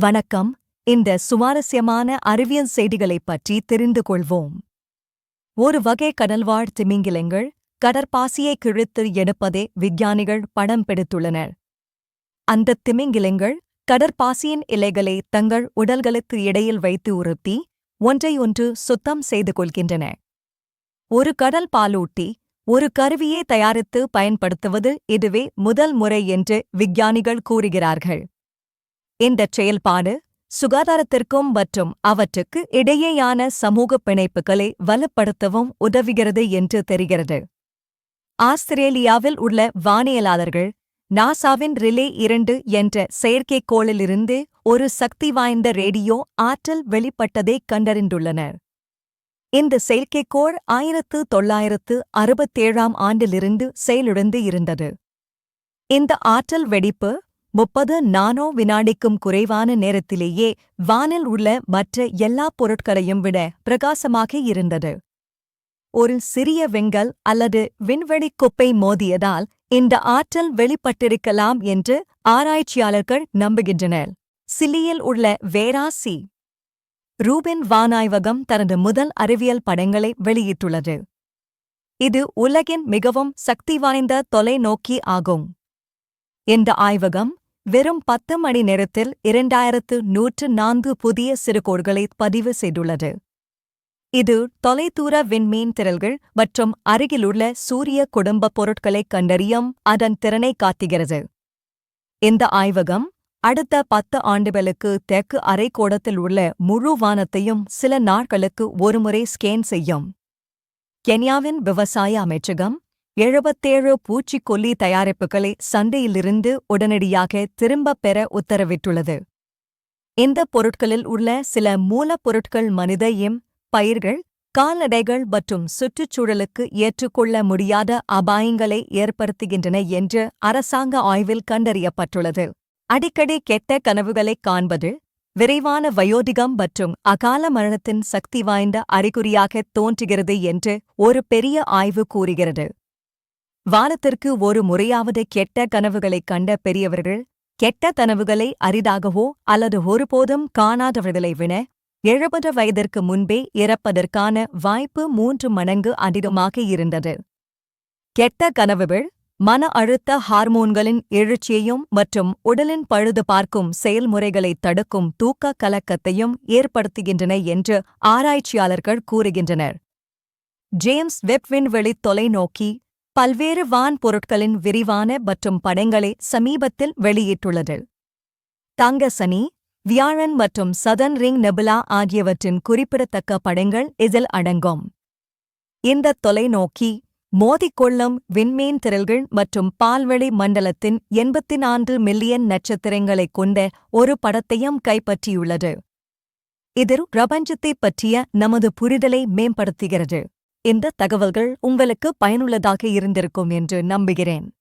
வணக்கம். இந்த சுவாரஸ்யமான அறிவியல் செய்திகளைப் பற்றி தெரிந்து கொள்வோம். ஒரு வகை கடல்வாழ் திமிங்கிலங்கள் கடற்பாசியை கிழித்து எடுப்பதே விஞ்ஞானிகள் படம் பிடித்துள்ளனர். அந்த திமிங்கிலங்கள் கடற்பாசியின் இலைகளை தங்கள் உடல்களுக்கு இடையில் வைத்து உறுத்தி ஒன்றையொன்று சுத்தம் செய்து கொள்கின்றன. ஒரு கடல் பாலூட்டி ஒரு கருவியை தயாரித்து பயன்படுத்துவது இதுவே முதல் முறை என்று விஞ்ஞானிகள் கூறுகிறார்கள். இந்தச் செயல்பாடு சுகாதாரத்திற்கும் மற்றும் அவற்றுக்கு இடையேயான சமூக பிணைப்புகளை வலுப்படுத்தவும் உதவுகிறது என்று தெரிகிறது. ஆஸ்திரேலியாவில் உள்ள வானியலாளர்கள் நாசாவின் ரிலே இரண்டு என்ற செயற்கைக்கோளிலிருந்து ஒரு சக்தி வாய்ந்த ரேடியோ ஆற்றல் வெளிப்பட்டதைக் கண்டறிந்துள்ளனர். இந்த செயற்கைக்கோள் ஆயிரத்து தொள்ளாயிரத்து அறுபத்தேழாம் ஆண்டிலிருந்து செயலிழந்து இருந்தது. இந்த ஆற்றல் வெடிப்பு முப்பது நானோ வினாடிக்கும் குறைவான நேரத்திலேயே வானில் உள்ள மற்ற எல்லா பொருட்களையும் விட பிரகாசமாக இருந்தது. ஒரு சிறிய வெங்கல் அல்லது விண்வெளி குப்பை மோதியதால் இந்த ஆற்றல் வெளிப்பட்டிருக்கலாம் என்று ஆராய்ச்சியாளர்கள் நம்புகின்றனர். சிலியில் உள்ள வேராசி ரூபின் வானாய்வகம் தனது முதல் அறிவியல் படங்களை வெளியிட்டுள்ளது. இது உலகின் மிகவும் சக்தி வாய்ந்த தொலைநோக்கி ஆகும். இந்த ஆய்வகம் வெறும் பத்து மணி நேரத்தில் இரண்டாயிரத்து நூற்று நான்கு புதிய சிறுகோள்களை பதிவு செய்துள்ளது. இது தொலைதூர விண்மீன் திரள்கள் மற்றும் அருகிலுள்ள சூரிய குடும்ப பொருட்களைக் கண்டறியும் அதன் திறனை காட்டுகிறது. இந்த ஆய்வகம் அடுத்த பத்து ஆண்டுகளுக்கு தெற்கு அரைக்கோடத்தில் உள்ள முழு வானத்தையும் சில நாட்களுக்கு ஒருமுறை ஸ்கேன் செய்யும். கென்யாவின் விவசாய அமைச்சகம் எழுபத்தேழு பூச்சிக்கொல்லி தயாரிப்புகளை சந்தையிலிருந்து உடனடியாக திரும்பப் பெற உத்தரவிட்டுள்ளது. இந்த பொருட்களில் உள்ள சில மூலப்பொருட்கள் மனித எம் பயிர்கள் கால்நடைகள் மற்றும் சுற்றுச்சூழலுக்கு ஏற்றுக்கொள்ள முடியாத அபாயங்களை ஏற்படுத்துகின்றன என்று அரசாங்க ஆய்வில் கண்டறியப்பட்டுள்ளது. அடிக்கடி கெட்ட கனவுகளைக் காண்பது விரைவான வயோதிகம் மற்றும் அகால மரணத்தின் சக்தி வாய்ந்த அறிகுறியாக தோன்றுகிறது என்று ஒரு பெரிய ஆய்வு கூறுகிறது. வாரத்திற்கு ஒரு முறையாவது கெட்ட கனவுகளைக் கண்ட பெரியவர்கள் கெட்ட கனவுகளை அரிதாகவோ அல்லது ஒருபோதும் காணாதவர்களை விட எழுபது வயதிற்கு முன்பே இறப்பதற்கான வாய்ப்பு மூன்று மடங்கு அதிகமாக இருந்தது. கெட்ட கனவுகள் மன அழுத்த ஹார்மோன்களின் எழுச்சியையும் மற்றும் உடலின் பழுது பார்க்கும் செயல்முறைகளை தடுக்கும் தூக்க கலக்கத்தையும் ஏற்படுத்துகின்றன என்று ஆராய்ச்சியாளர்கள் கூறுகின்றனர். ஜேம்ஸ் வெப் விண்வெளி தொலைநோக்கி பல்வேறு வான் பொருட்களின் விரிவான மற்றும் படங்களை சமீபத்தில் வெளியிட்டுள்ளது. தங்க சனி வியாழன் மற்றும் சதன் ரிங் நெபுலா ஆகியவற்றின் குறிப்பிடத்தக்க படங்கள் இதில் அடங்கும். இந்த தொலைநோக்கி மோதிக்கொள்ளும் விண்மீன் திரள்கள் மற்றும் பால்வெளி மண்டலத்தின் எண்பத்தி நான்கு மில்லியன் நட்சத்திரங்களைக் கொண்ட ஒரு படத்தையும் கைப்பற்றியுள்ளது. இது பிரபஞ்சத்தைப் பற்றிய நமது புரிதலை மேம்படுத்துகிறது. இந்த தகவல்கள் உங்களுக்கு பயனுள்ளதாக இருந்திருக்கும் என்று நம்புகிறேன்.